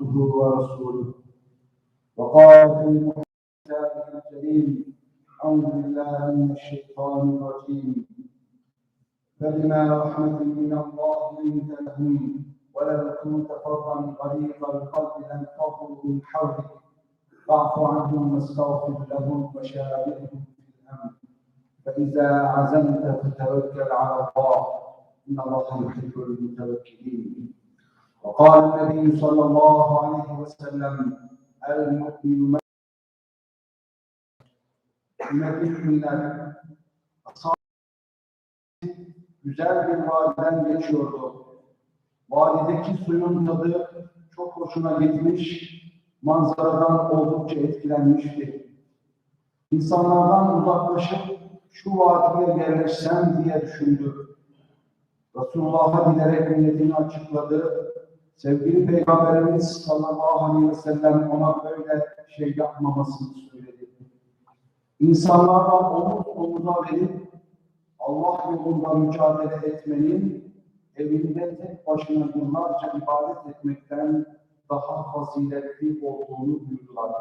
عبده ورسوله. وقال في كتابه الكريم أعوذ بالله من الشيطان الرجيم. فبما رحمة من الله لنت لهم ولو كنت فظا غليظ القلب لانفضوا من حولك فاعف عنهم واستغفر لهم وشاورهم في الامر فإذا عزمت فتوكل على الله إن الله يحب المتوكلين. وقال النبي صلى الله عليه وسلم المؤمن müminler güzel bir vadiden geçiyordu. Vadideki suyun tadı çok hoşuna gitmiş, manzaradan oldukça etkilenmişti. İnsanlardan uzaklaşıp şu vadiye yerleşsem diye düşündü. Resulullah'a giderek niyetini açıkladı. Sevgili Peygamberimiz sallallahu aleyhi ve sellem ona böyle şey yapmamasını söyledi. İnsanlardan omuz omuza verip Allah yolunda mücadele etmenin evinde tek başına yıllarca ibadet etmekten daha faziletli olduğunu duydular.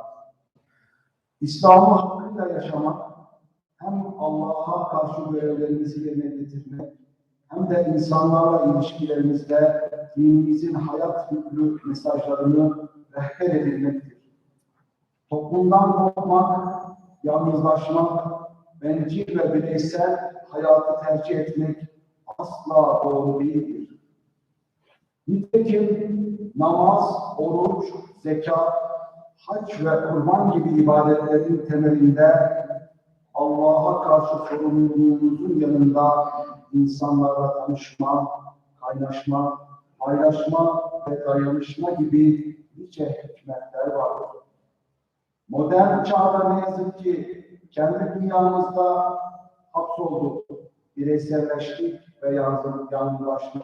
İslam'ı hakkıyla yaşamak hem Allah'a karşı görevlerimizi yerine getirmek hem de insanlarla ilişkilerimizde dinimizin hayat yüklü mesajlarını rehber edilmektir. Toplumdan kopmak, yalnızlaşmak, bencil ve bireysel hayatı tercih etmek asla doğru değildir. Nitekim namaz, oruç, zekat, hac ve kurban gibi ibadetlerin temelinde Allah'a karşı sorumluluğumuzun yanında insanlarla tanışma, kaynaşma, paylaşma ve dayanışma gibi nice hikmetler vardır. Modern çağda ne yazık ki kendi dünyamızda hapsolduk, bireyselleştik ve yalnızlaştık.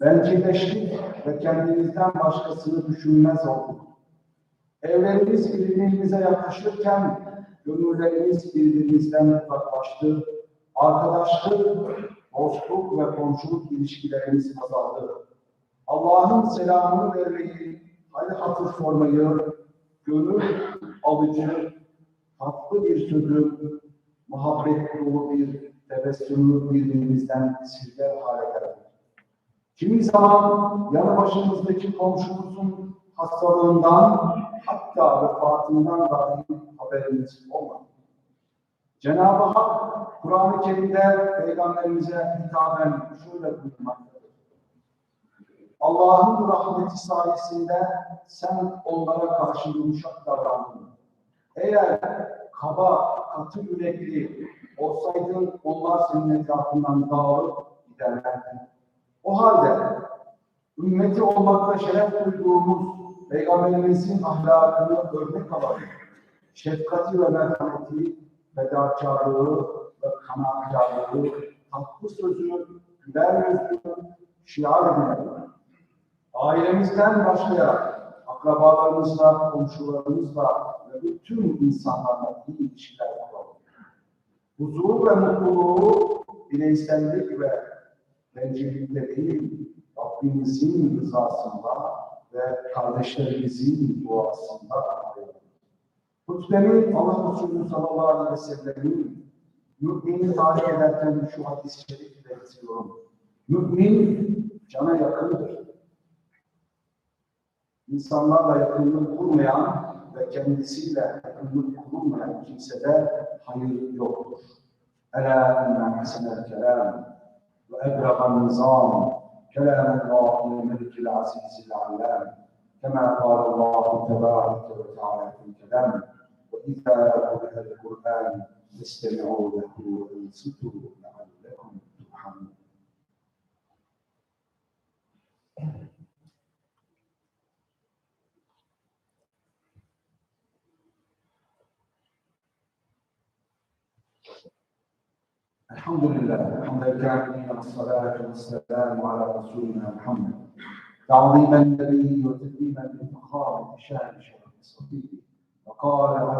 Bencilleştik ve kendimizden başkasını düşünmez olduk. Evlerimiz birbirimize yaklaşırken gönüllerimiz birbirimizden uzaklaştı. Arkadaşlık, dostluk ve komşuluk ilişkilerimiz azaldı. Allah'ın selamını vermeyi, hali hatır sormayı, gönül alıcı, tatlı bir sözü, muhabbet dolu bir tebessümü birbirimizden silger hale geldi. Kimi zaman yanı başımızdaki komşumuzun hastalığından hatta vefatından dahi haberimiz olmadı. Cenab-ı Hak Kur'an-ı Kerim'de Peygamberimize hitaben şöyle buyurmaktadır. Allah'ın rahmeti sayesinde sen onlara karşı yumuşak davrandın. Eğer kaba, katı yürekli olsaydın onlar senin etrafından dağılıp giderlerdi. O halde ümmeti olmakla şeref duyduğumuz Peygamberimizin ahlakını örnek alalım. Şefkati ve merhameti, fedakarlığı ve kanaatkarlığı, tatlı sözü, güler yüzlü, şiar edilelim. Ailemizden başlayarak akrabalarımızla, komşularımızla ve bütün insanlarla iyi ilişkiler kuralım. Huzur ve mutluluğu bireysellik ve bencillikte değil, Rabbimizin rızasında ve kardeşlerimizin duasında arayalım. Hutbemi Allah Resulü sallallahu aleyhi ve sellem'in mümini tarif ederken şu hadis-i şerifle yazıyorum. Mümin cana yakındır İnsanlarla yakınlık kurmayan ve kendisiyle yakınlık kurmayan kimsede hayır yoktur. Ela enne hasenel kelam ve ebraqan nizam كلام الله الملك العزيز العلام كما قال الله تبارك وتعالى في كلامه واذا قرئ القران فاستمعوا له وانصتوا الحمد لله الحمد لله والصلاة والسلام على رسولنا محمد تعظيما لله وتكريما للفخار بشان شرف الصديق وقال